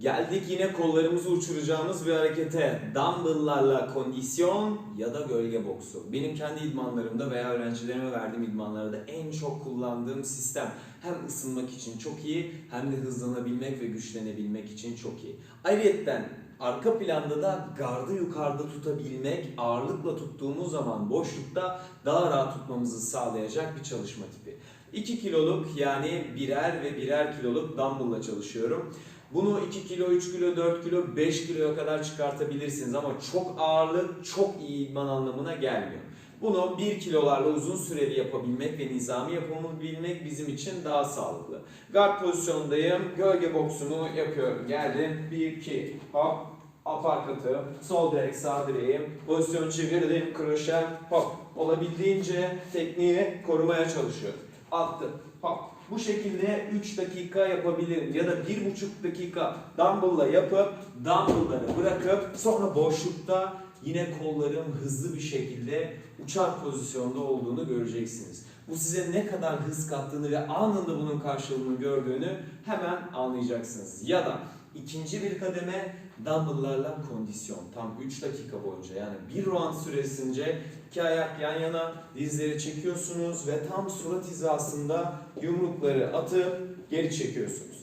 Geldik yine kollarımızı uçuracağımız bir harekete. Dumbbell'larla kondisyon ya da gölge boksu. Benim kendi idmanlarımda veya öğrencilerime verdiğim idmanlarda en çok kullandığım sistem. Hem ısınmak için çok iyi hem de hızlanabilmek ve güçlenebilmek için çok iyi. Ayrıyeten arka planda da gardı yukarıda tutabilmek, ağırlıkla tuttuğumuz zaman boşlukta daha rahat tutmamızı sağlayacak bir çalışma tipi. 2 kiloluk yani birer ve birer kiloluk dumbbell'la çalışıyorum. Bunu 2 kilo, 3 kilo, 4 kilo, 5 kiloya kadar çıkartabilirsiniz ama çok ağırlık çok iyi idman anlamına gelmiyor. Bunu 1 kilolarla uzun süreli yapabilmek ve nizami yapabilmek bizim için daha sağlıklı. Guard pozisyondayım. Gölge boksumu yapıyorum. Geldim. 1, 2, hop. Aparkatı, sol direk, sağ direğim, pozisyon çevirdim, kroşe, hop. Olabildiğince tekniği korumaya çalışıyorum. Attım, hop. Bu şekilde 3 dakika yapabilirim ya da 1,5 dakika dumbbell'la yapıp dumbbell'ları bırakıp sonra boşlukta yine kollarım hızlı bir şekilde uçar pozisyonda olduğunu göreceksiniz. Bu size ne kadar hız kattığını ve anında bunun karşılığını gördüğünü hemen anlayacaksınız. Ya da ikinci bir kademe dumbbell'larla kondisyon. Tam 3 dakika boyunca yani bir round süresince iki ayak yan yana dizleri çekiyorsunuz ve tam surat hizasında yumrukları atıp geri çekiyorsunuz.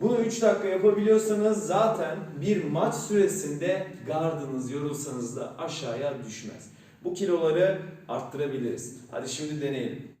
Bunu 3 dakika yapabiliyorsanız zaten bir maç süresinde gardınız yorulsanız da aşağıya düşmez. Bu kiloları arttırabiliriz. Hadi şimdi deneyelim.